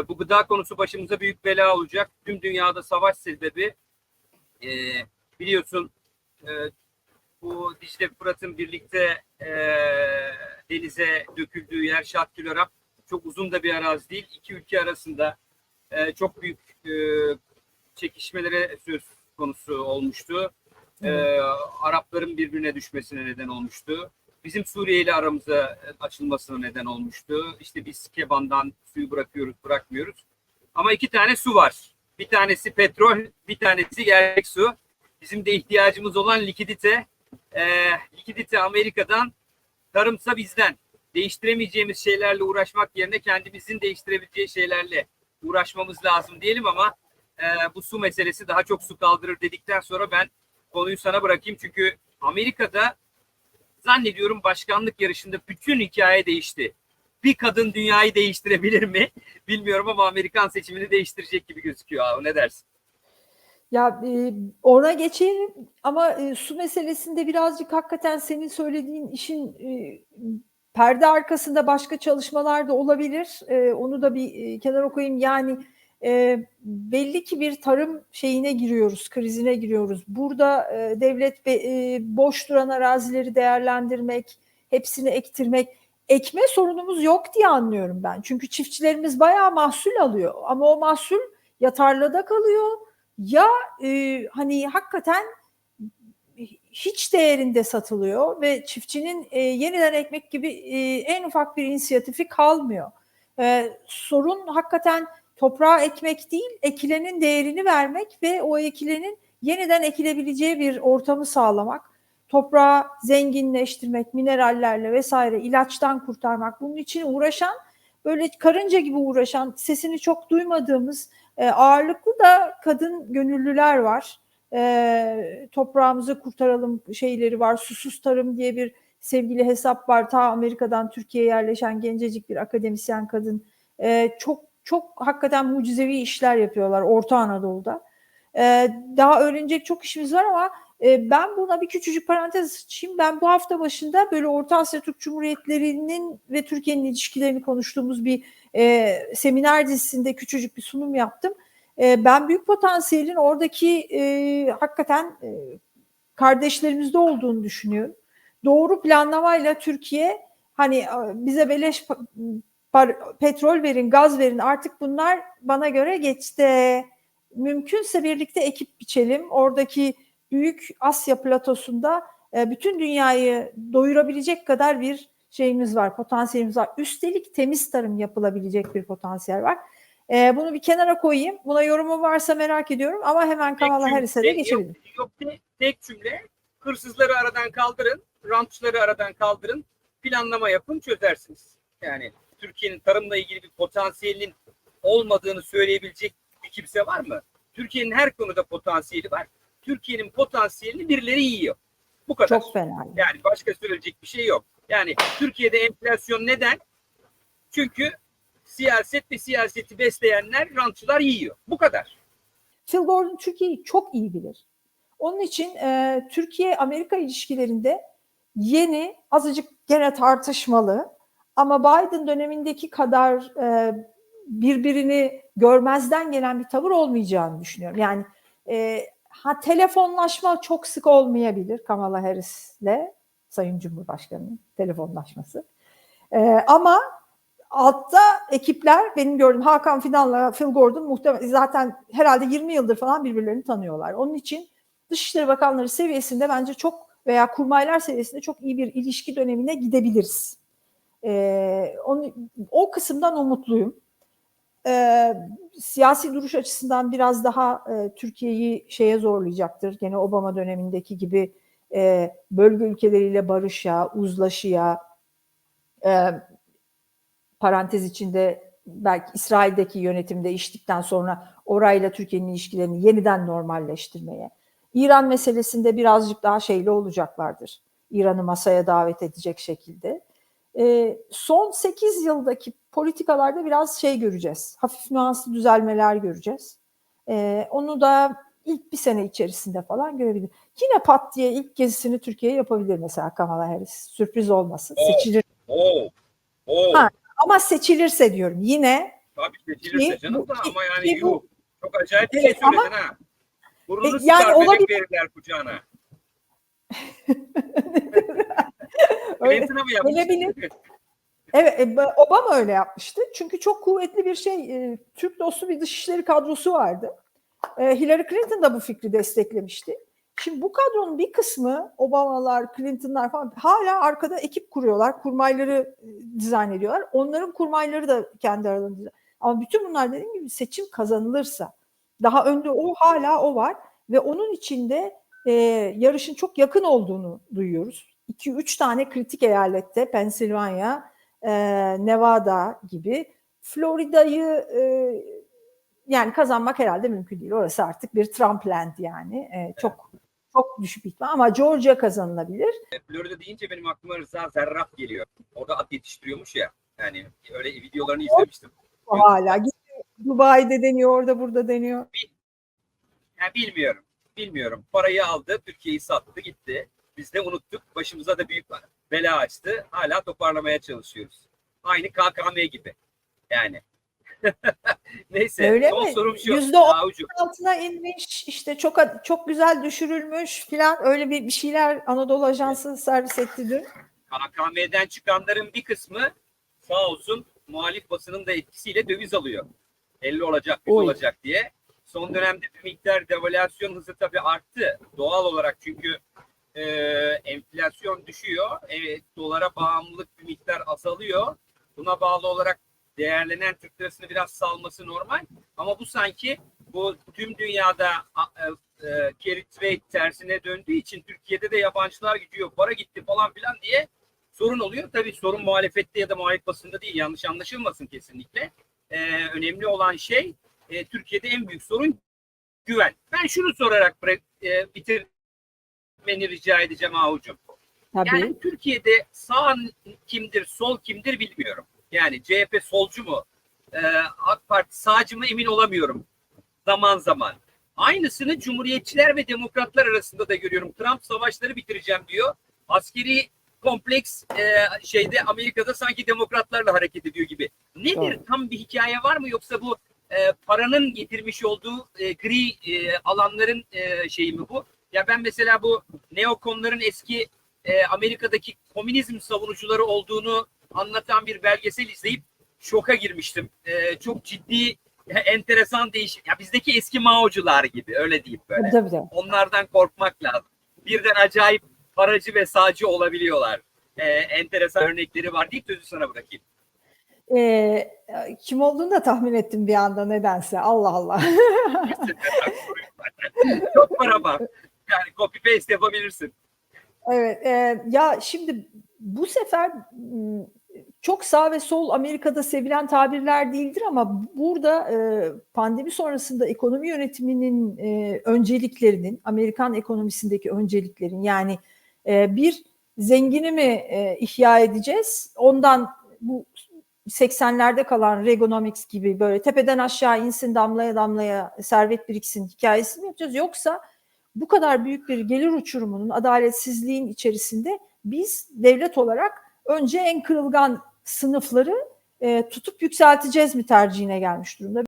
E, bu gıda konusu başımıza büyük bela olacak. Tüm dünyada savaş sebebi e, biliyorsun e, bu Dicle Fırat'ın birlikte e, denize döküldüğü yer Şattülerap çok uzun da bir arazi değil. İki ülke arasında e, çok büyük e, çekişmelere söz konusu olmuştu. E, Arapların birbirine düşmesine neden olmuştu. Bizim Suriye ile aramıza açılmasına neden olmuştu. İşte biz Keban'dan suyu bırakıyoruz, bırakmıyoruz. Ama iki tane su var. Bir tanesi petrol, bir tanesi gerçek su. Bizim de ihtiyacımız olan likidite. E, likidite Amerika'dan, tarımsa bizden. Değiştiremeyeceğimiz şeylerle uğraşmak yerine kendimizin değiştirebileceği şeylerle uğraşmamız lazım diyelim ama e, bu su meselesi daha çok su kaldırır dedikten sonra ben konuyu sana bırakayım. Çünkü Amerika'da zannediyorum başkanlık yarışında bütün hikaye değişti. Bir kadın dünyayı değiştirebilir mi? Bilmiyorum ama Amerikan seçimini değiştirecek gibi gözüküyor. Abi. Ne dersin? Ya e, ona geçelim ama e, su meselesinde birazcık hakikaten senin söylediğin işin e, perde arkasında başka çalışmalar da olabilir. E, onu da bir e, kenara koyayım. Yani e, belli ki bir tarım şeyine giriyoruz, krizine giriyoruz. Burada e, devlet be, e, boş duran arazileri değerlendirmek, hepsini ektirmek, ekme sorunumuz yok diye anlıyorum ben. Çünkü çiftçilerimiz bayağı mahsul alıyor ama o mahsul ya tarlada kalıyor ya e, hani hakikaten hiç değerinde satılıyor ve çiftçinin e, yeniden ekmek gibi e, en ufak bir inisiyatifi kalmıyor. E, sorun hakikaten toprağa ekmek değil, ekilenin değerini vermek ve o ekilenin yeniden ekilebileceği bir ortamı sağlamak. Toprağı zenginleştirmek, minerallerle vesaire ilaçtan kurtarmak. Bunun için uğraşan böyle karınca gibi uğraşan sesini çok duymadığımız e, ağırlıklı da kadın gönüllüler var. E, toprağımızı kurtaralım şeyleri var. Susuz tarım diye bir sevgili hesap var. Ta Amerika'dan Türkiye'ye yerleşen gencecik bir akademisyen kadın. E, çok çok hakikaten mucizevi işler yapıyorlar Orta Anadolu'da. E, daha öğrenecek çok işimiz var ama e, ben buna bir küçücük parantez açayım. Ben bu hafta başında böyle Orta Asya Türk Cumhuriyetlerinin ve Türkiye'nin ilişkilerini konuştuğumuz bir e, seminer dizisinde küçücük bir sunum yaptım. E, ben büyük potansiyelin oradaki e, hakikaten e, kardeşlerimizde olduğunu düşünüyorum. Doğru planlamayla Türkiye hani bize beleş petrol verin, gaz verin artık bunlar bana göre geçti. Mümkünse birlikte ekip biçelim. Oradaki büyük Asya platosunda e, bütün dünyayı doyurabilecek kadar bir şeyimiz var, potansiyelimiz var. Üstelik temiz tarım yapılabilecek bir potansiyel var. E, bunu bir kenara koyayım. Buna yorumu varsa merak ediyorum ama hemen Kamala Harris'e de geçebilirim. Yok, yok tek, tek cümle. Hırsızları aradan kaldırın, rantçıları aradan kaldırın, planlama yapın, çözersiniz. Yani Türkiye'nin tarımla ilgili bir potansiyelinin olmadığını söyleyebilecek bir kimse var mı? Türkiye'nin her konuda potansiyeli var. Türkiye'nin potansiyelini birileri yiyor. Bu kadar. Çok fena. Yani başka söyleyecek bir şey yok. Yani Türkiye'de enflasyon neden? Çünkü siyaset ve siyaseti besleyenler, rantçılar yiyor. Bu kadar. Phil Gordon Türkiye'yi çok iyi bilir. Onun için e, Türkiye-Amerika ilişkilerinde yeni, azıcık gene tartışmalı ama Biden dönemindeki kadar e, birbirini görmezden gelen bir tavır olmayacağını düşünüyorum. Yani e, ha telefonlaşma çok sık olmayabilir Kamala Harris'le Sayın Cumhurbaşkanı'nın telefonlaşması. E, ama altta ekipler benim gördüğüm Hakan Fidan'la Phil Gordon muhtemelen zaten herhalde 20 yıldır falan birbirlerini tanıyorlar. Onun için Dışişleri Bakanları seviyesinde bence çok veya kurmaylar seviyesinde çok iyi bir ilişki dönemine gidebiliriz. Ee, onu, o kısımdan umutluyum. Ee, siyasi duruş açısından biraz daha e, Türkiye'yi şeye zorlayacaktır. Gene Obama dönemindeki gibi e, bölge ülkeleriyle barışa, uzlaşıya, e, parantez içinde belki İsrail'deki yönetim değiştikten sonra orayla Türkiye'nin ilişkilerini yeniden normalleştirmeye. İran meselesinde birazcık daha şeyli olacaklardır. İran'ı masaya davet edecek şekilde. E, son 8 yıldaki politikalarda biraz şey göreceğiz. Hafif nüanslı düzelmeler göreceğiz. E, onu da ilk bir sene içerisinde falan görebilir. Yine pat diye ilk gezisini Türkiye'ye yapabilir mesela Kamala Harris. Sürpriz olmasın. Oo. Seçilir. Oo. Oo. Ha, ama seçilirse diyorum yine Tabii seçilirse Ki- canım da ki- ama yani ki bu- yuh. Çok acayip bir şey söyledin ha. Burnunu E, yani olabilir. verirler kucağına. Öyle- mı yapmış? Evet, e, ba- Obama öyle yapmıştı. Çünkü çok kuvvetli bir şey, e, Türk dostu bir dışişleri kadrosu vardı. E, Hillary Clinton da bu fikri desteklemişti. Şimdi bu kadronun bir kısmı Obamalar, Clinton'lar falan hala arkada ekip kuruyorlar. Kurmayları dizayn ediyorlar. Onların kurmayları da kendi aralarında. Ama bütün bunlar dediğim gibi seçim kazanılırsa daha önde o hala o var ve onun içinde e, yarışın çok yakın olduğunu duyuyoruz. 2-3 tane kritik eyalette Pensilvanya, e, Nevada gibi Florida'yı e, yani kazanmak herhalde mümkün değil. Orası artık bir Trumpland yani. E, çok çok düşük ihtimal ama Georgia kazanılabilir. Florida deyince benim aklıma Rıza Zerraf geliyor. Orada at yetiştiriyormuş ya. Yani öyle videolarını izlemiştim. O hala. Dubai'de deniyor, orada burada deniyor. Yani bilmiyorum. Bilmiyorum. Parayı aldı, Türkiye'yi sattı, gitti. Biz de unuttuk. Başımıza da büyük bela açtı. Hala toparlamaya çalışıyoruz. Aynı KKM gibi. Yani. Neyse. Öyle son mi? sorum şu. Yüzde altına inmiş işte çok çok güzel düşürülmüş filan öyle bir, bir şeyler Anadolu Ajansı servis etti dün. KKM'den çıkanların bir kısmı sağ olsun muhalif basının da etkisiyle döviz alıyor. 50 olacak, 100 Oy. olacak diye. Son dönemde bir miktar devalüasyon hızı tabii arttı. Doğal olarak çünkü e, enflasyon düşüyor. Evet, dolara bağımlılık bir miktar azalıyor. Buna bağlı olarak değerlenen Türk lirasını biraz salması normal. Ama bu sanki bu tüm dünyada e, e, carry trade tersine döndüğü için Türkiye'de de yabancılar gidiyor, para gitti falan filan diye sorun oluyor. Tabii sorun muhalefette ya da muhalif basında değil. Yanlış anlaşılmasın kesinlikle. Ee, önemli olan şey e, Türkiye'de en büyük sorun güven. Ben şunu sorarak e, bitirmeni rica edeceğim Ahucum. Tabii. Yani Türkiye'de sağ kimdir, sol kimdir bilmiyorum. Yani CHP solcu mu, e, AK Parti sağcı mı emin olamıyorum zaman zaman. Aynısını Cumhuriyetçiler ve Demokratlar arasında da görüyorum. Trump savaşları bitireceğim diyor. Askeri kompleks e, şeyde Amerika'da sanki demokratlarla hareket ediyor gibi. Nedir? Doğru. Tam bir hikaye var mı yoksa bu e, paranın getirmiş olduğu e, gri e, alanların e, şeyi mi bu? Ya ben mesela bu neokonların eski e, Amerika'daki komünizm savunucuları olduğunu anlatan bir belgesel izleyip şoka girmiştim. E, çok ciddi, enteresan değişik. Ya bizdeki eski Mao'cular gibi öyle diyeyim böyle. Tabii, tabii. Onlardan korkmak lazım. Birden acayip paracı ve sağcı olabiliyorlar. E, enteresan örnekleri var deyip sözü sana bırakayım. Ee, kim olduğunu da tahmin ettim bir anda nedense. Allah Allah. Çok para var. Yani copy paste yapabilirsin. Evet, e, ya şimdi bu sefer çok sağ ve sol Amerika'da sevilen tabirler değildir ama burada e, pandemi sonrasında ekonomi yönetiminin e, önceliklerinin, Amerikan ekonomisindeki önceliklerin yani e, bir zengini mi e, ihya edeceğiz, ondan bu 80'lerde kalan Reaganomics gibi böyle tepeden aşağı insin damlaya damlaya servet biriksin hikayesi mi yapacağız yoksa bu kadar büyük bir gelir uçurumunun, adaletsizliğin içerisinde biz devlet olarak önce en kırılgan sınıfları e, tutup yükselteceğiz mi tercihine gelmiş durumda.